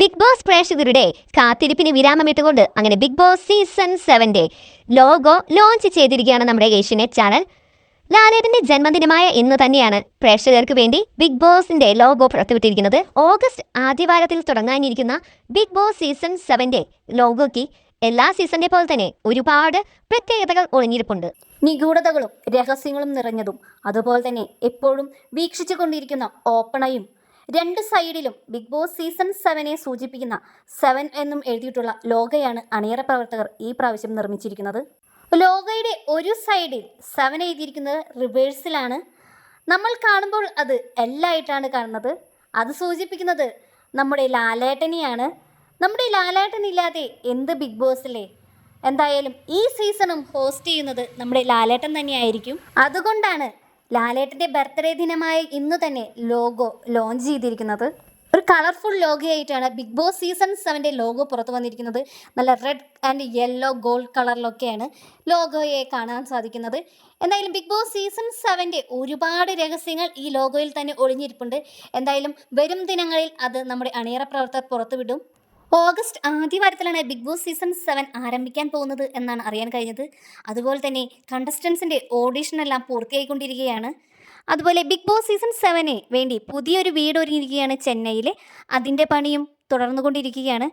Big boss പ്രേക്ഷകരുടെ കാത്തിരിപ്പിന് വിരാമമിട്ടുകൊണ്ട് അങ്ങനെ ബിഗ് ബോസ് സീസൺ സെവന്റെ ലോഗോ ലോഞ്ച് ചെയ്തിരിക്കുകയാണ് നമ്മുടെ ഏഷ്യനെറ്റ് ചാനൽ. ലാലേട്ടന്റെ ജന്മദിനമായ ഇന്ന് തന്നെയാണ് പ്രേക്ഷകർക്ക് വേണ്ടി ബിഗ് ബോസിന്റെ ലോഗോ പുറത്തുവിട്ടിരിക്കുന്നത്. ഓഗസ്റ്റ് ആദ്യവാരത്തിൽ തുടങ്ങാനിരിക്കുന്ന ബിഗ് ബോസ് സീസൺ സെവന്റെ ലോഗോയ്ക്ക് എല്ലാ സീസണിനെ പോലെ തന്നെ ഒരുപാട് പ്രത്യേകതകൾ ഒളിഞ്ഞിരിപ്പുണ്ട്. നിഗൂഢതകളും രഹസ്യങ്ങളും നിറഞ്ഞതും അതുപോലെ തന്നെ എപ്പോഴും വീക്ഷിച്ചു കൊണ്ടിരിക്കുന്ന ഓപ്പണയും രണ്ട് സൈഡിലും ബിഗ് ബോസ് സീസൺ സെവനെ സൂചിപ്പിക്കുന്ന സെവൻ എന്നും എഴുതിയിട്ടുള്ള ലോഗയാണ് അണിയറ പ്രവർത്തകർ ഈ പ്രാവശ്യം നിർമ്മിച്ചിരിക്കുന്നത്. ലോഗയുടെ ഒരു സൈഡിൽ സെവൻ എഴുതിയിരിക്കുന്നത് റിവേഴ്സിലാണ്. നമ്മൾ കാണുമ്പോൾ അത് എല്ലായിട്ടാണ് കാണുന്നത്. അത് സൂചിപ്പിക്കുന്നത് നമ്മുടെ ലാലേട്ടനെയാണ്. നമ്മുടെ ലാലേട്ടൻ ഇല്ലാതെ എന്ത് ബിഗ് ബോസിലെ എന്തായാലും ഈ സീസണും ഹോസ്റ്റ് ചെയ്യുന്നത് നമ്മുടെ ലാലേട്ടൻ തന്നെയായിരിക്കും. അതുകൊണ്ടാണ് ലാലേട്ടന്റെ ബർത്ത്ഡേ ദിനമായ ഇന്ന് തന്നെ ലോഗോ ലോഞ്ച് ചെയ്തിരിക്കുന്നത്. ഒരു കളർഫുൾ ലോഗോയായിട്ടാണ് ബിഗ് ബോസ് സീസൺ സെവന്റെ ലോഗോ പുറത്തു വന്നിരിക്കുന്നത്. നല്ല റെഡ് ആൻഡ് യെല്ലോ ഗോൾഡ് കളറിലൊക്കെയാണ് ലോഗോയെ കാണാൻ സാധിക്കുന്നത്. എന്തായാലും ബിഗ് ബോസ് സീസൺ സെവന്റെ ഒരുപാട് രഹസ്യങ്ങൾ ഈ ലോഗോയിൽ തന്നെ ഒളിഞ്ഞിരിപ്പുണ്ട്. എന്തായാലും വരും ദിനങ്ങളിൽ അത് നമ്മുടെ അണിയറ പ്രവർത്തകർ പുറത്തുവിടും. ഓഗസ്റ്റ് ആദ്യവാരത്തിലാണ് ബിഗ് ബോസ് സീസൺ സെവൻ ആരംഭിക്കാൻ പോകുന്നത് എന്നാണ് അറിയാൻ കഴിഞ്ഞത്. അതുപോലെ തന്നെ കണ്ടസ്റ്റൻസിന്റെ ഓഡീഷനെല്ലാം പൂർത്തിയായിക്കൊണ്ടിരിക്കുകയാണ്. അതുപോലെ ബിഗ് ബോസ് സീസൺ സെവന് വേണ്ടി പുതിയൊരു വീട് ഒരുങ്ങിയിരിക്കുകയാണ് ചെന്നൈയിൽ അതിന്റെ പണിയും തുടർന്നുകൊണ്ടിരിക്കുകയാണ്.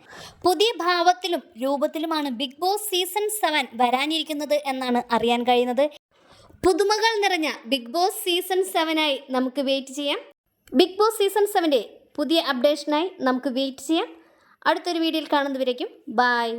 പുതിയ ഭാവത്തിലും രൂപത്തിലുമാണ് ബിഗ് ബോസ് സീസൺ സെവൻ വരാനിരിക്കുന്നത് എന്നാണ് അറിയാൻ കഴിയുന്നത്. പുതുമകൾ നിറഞ്ഞ ബിഗ് ബോസ് സീസൺ സെവനായി നമുക്ക് വെയിറ്റ് ചെയ്യാം. ബിഗ് ബോസ് സീസൺ സെവന്റെ പുതിയ അപ്ഡേഷനായി നമുക്ക് വെയിറ്റ് ചെയ്യാം. അടുത്തൊരു വീഡിയോയിൽ കാണുന്നവരേക്കും ബായ്